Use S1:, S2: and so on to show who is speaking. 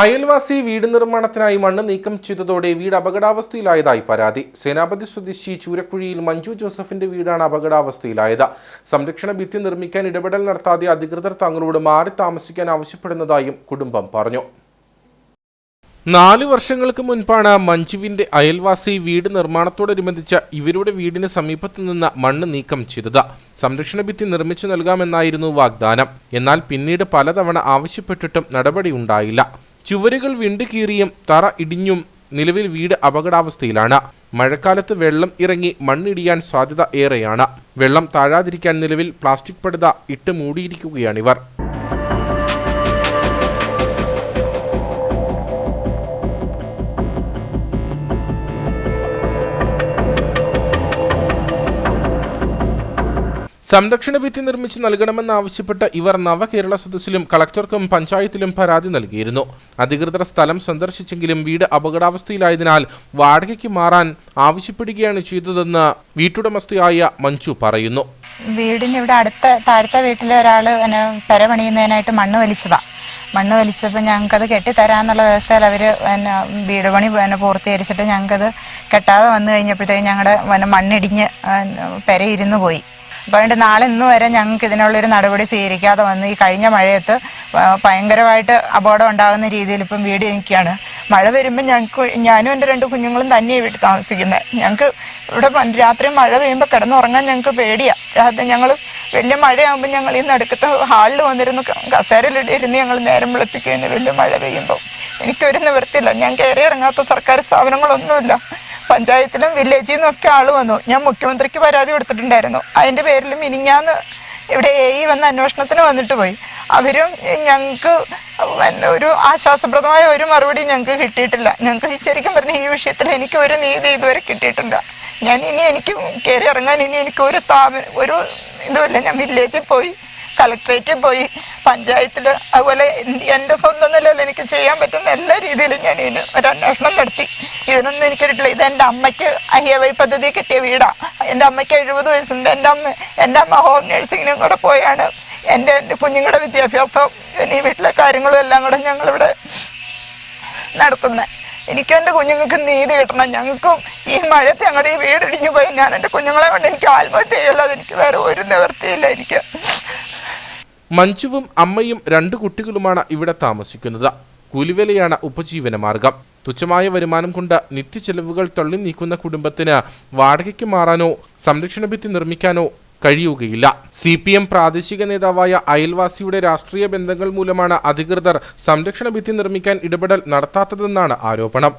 S1: അയൽവാസി വീട് നിർമ്മാണത്തിനായി മണ്ണ് നീക്കം ചെയ്തതോടെ വീട് അപകടാവസ്ഥയിലായതായി പരാതി. സേനാപതി സ്വദേശി ചൂരക്കുഴിയിൽ മഞ്ജു ജോസഫിന്റെ വീടാണ് അപകടാവസ്ഥയിലായത്. സംരക്ഷണ ഭിത്തി നിർമ്മിക്കാൻ ഇടപെടൽ നടത്താതെ അധികൃതർ തങ്ങളോട് മാറി താമസിക്കാൻ ആവശ്യപ്പെടുന്നതായും കുടുംബം പറഞ്ഞു. നാല് വർഷങ്ങൾക്ക് മുൻപാണ് മഞ്ജുവിന്റെ അയൽവാസി വീട് നിർമ്മാണത്തോടനുബന്ധിച്ച് ഇവരുടെ വീടിന് സമീപത്തു നിന്ന് മണ്ണ് നീക്കം ചെയ്തത്. സംരക്ഷണ ഭിത്തി നിർമ്മിച്ചു നൽകാമെന്നായിരുന്നു വാഗ്ദാനം. എന്നാൽ പിന്നീട് പലതവണ ആവശ്യപ്പെട്ടിട്ടും നടപടിയുണ്ടായില്ല. ചുവരുകൾ വിണ്ടുകീറിയും തറ ഇടിഞ്ഞും നിലവിൽ വീട് അപകടാവസ്ഥയിലാണ്. മഴക്കാലത്ത് വെള്ളം ഇറങ്ങി മണ്ണിടിയാൻ സാധ്യത ഏറെയാണ്. വെള്ളം താഴാതിരിക്കാൻ നിലവിൽ പ്ലാസ്റ്റിക് പടുത ഇട്ട് മൂടിയിരിക്കുകയാണിവർ സംരക്ഷണ ഭിത്തി നിർമ്മിച്ച് നൽകണമെന്നാവശ്യപ്പെട്ട് ഇവർ നവകേരള സദസ്സിലും കളക്ടർക്കും പഞ്ചായത്തിലും പരാതി നൽകിയിരുന്നു. അധികൃതർ സ്ഥലം സന്ദർശിച്ചെങ്കിലും വീട് അപകടാവസ്ഥയിലായതിനാൽ വാടകയ്ക്ക് മാറാൻ ആവശ്യപ്പെടുകയാണ് ചെയ്തതെന്ന് വീട്ടുടമസ്ഥയായ മഞ്ജു പറയുന്നു.
S2: വീടിന് ഇവിടെ അടുത്ത താഴത്തെ വീട്ടിലെ ഒരാൾ പെര മണ്ണ് വലിച്ചതാ. മണ്ണ് വലിച്ചപ്പോൾ ഞങ്ങൾക്കത് കെട്ടിത്തരാന്നുള്ള വ്യവസ്ഥയിൽ അവർ പിന്നെ വീട് പണി പിന്നെ പൂർത്തീകരിച്ചിട്ട് ഞങ്ങൾക്കത് കെട്ടാതെ വന്നു കഴിഞ്ഞപ്പോഴത്തേക്കും ഞങ്ങളുടെ പിന്നെ മണ്ണിടിഞ്ഞ് പെരയിരുന്ന് പോയി അപ്പോൾ അതുകൊണ്ട് നാളെ ഇന്ന് വരെ ഞങ്ങൾക്ക് ഇതിനുള്ളൊരു നടപടി സ്വീകരിക്കാതെ വന്ന് ഈ കഴിഞ്ഞ മഴയത്ത് ഭയങ്കരമായിട്ട് അപകടം ഉണ്ടാകുന്ന രീതിയിൽ ഇപ്പം വീട് നിൽക്കുകയാണ്. മഴ വരുമ്പോൾ ഞങ്ങൾക്ക് ഞാനും എന്റെ രണ്ട് കുഞ്ഞുങ്ങളും തന്നെയാണ് വീട്ടിൽ താമസിക്കുന്നത് ഞങ്ങൾക്ക് ഇവിടെ രാത്രി മഴ പെയ്യുമ്പോൾ കിടന്നുറങ്ങാൻ ഞങ്ങൾക്ക് പേടിയാണ് രാത്രി ഞങ്ങൾ വലിയ മഴയാകുമ്പോൾ ഞങ്ങൾ ഈ നടുക്കത്തെ ഹാളിൽ വന്നിരുന്ന് ക- കസേരയിലിട്ട് ഇരുന്ന് ഞങ്ങൾ നേരം വെളുപ്പിക്കുകയാണ് വലിയ മഴ പെയ്യുമ്പോൾ എനിക്കൊരു നിവൃത്തിയില്ല. ഞാൻ കയറി ഇറങ്ങാത്ത സർക്കാർ സ്ഥാപനങ്ങളൊന്നുമില്ല. പഞ്ചായത്തിലും വില്ലേജിൽ നിന്നൊക്കെ ആൾ വന്നു. ഞാൻ മുഖ്യമന്ത്രിക്ക് പരാതി കൊടുത്തിട്ടുണ്ടായിരുന്നു. അതിന്റെ പേരിൽ മിനിങ്ങാന്ന് ഇവിടെ എ ഇ വന്ന് അന്വേഷണത്തിന് വന്നിട്ട് പോയി. അവരും ഞങ്ങൾക്ക് ഒരു ആശ്വാസപ്രദമായ ഒരു മറുപടി ഞങ്ങൾക്ക് കിട്ടിയിട്ടില്ല. ഞങ്ങൾക്ക് ശരിക്കും പറഞ്ഞ ഈ വിഷയത്തിൽ എനിക്ക് ഒരു നീതി ഇതുവരെ കിട്ടിയിട്ടില്ല. ഞാൻ ഇനി എനിക്ക് കയറി ഇറങ്ങാൻ ഇനി എനിക്ക് ഒരു സ്ഥാപനം ഒരു ഇതുമില്ല. ഞാൻ വില്ലേജിൽ പോയി കളക്ട്രേറ്റിൽ പോയി പഞ്ചായത്തിൽ അതുപോലെ എന്റെ സ്വന്തം നിലയിൽ എനിക്ക് ചെയ്യാൻ പറ്റുന്ന എല്ലാ രീതിയിലും ഞാൻ ഇതിന് ഒരു അന്വേഷണം നടത്തി. ഇതിനൊന്നും എനിക്ക് കിട്ടില്ല ഇത് എന്റെ അമ്മയ്ക്ക് അയ്യവൈ പദ്ധതി കിട്ടിയ വീടാണ് എന്റെ അമ്മയ്ക്ക് എഴുപത് വയസ്സുണ്ട്. എന്റെ അമ്മ എന്റെ അമ്മ ഹോം നഴ്സിങ്ങിനും കൂടെ പോയാണ്. എന്റെ എന്റെ കുഞ്ഞുങ്ങളുടെ വിദ്യാഭ്യാസവും ഈ വീട്ടിലെ കാര്യങ്ങളും എല്ലാം കൂടെ ഞങ്ങളിവിടെ നടത്തുന്നത് എനിക്കും എന്റെ കുഞ്ഞുങ്ങൾക്ക് നീതി കിട്ടണം. ഞങ്ങൾക്കും ഈ മഴയത്ത് ഞങ്ങളുടെ ഈ വീടിടിഞ്ഞു പോയി. ഞാൻ എന്റെ കുഞ്ഞുങ്ങളെ കൊണ്ട് എനിക്ക് ആത്മഹത്യ ചെയ്യല്ലാതെ എനിക്ക് വേറെ ഒരു നിവൃത്തിയില്ല എനിക്ക്.
S1: മഞ്ജുവും അമ്മയും രണ്ട് കുട്ടികളുമാണ് ഇവിടെ താമസിക്കുന്നത്. കൂലിവേലയാണ് ഉപജീവനമാർഗം തുച്ഛമായ വരുമാനം കൊണ്ട് നിത്യചെലവുകൾ തള്ളി നീക്കുന്ന കുടുംബത്തിന് വാടകയ്ക്ക് മാറാനോ സംരക്ഷണ ഭിത്തി നിർമ്മിക്കാനോ കഴിയുകയില്ല. സി പി എം പ്രാദേശിക നേതാവായ അയൽവാസിയുടെ രാഷ്ട്രീയ ബന്ധങ്ങൾ മൂലമാണ് അധികൃതർ സംരക്ഷണ ഭിത്തി നിർമ്മിക്കാൻ ഇടപെടൽ നടത്താത്തതെന്നാണ് ആരോപണം.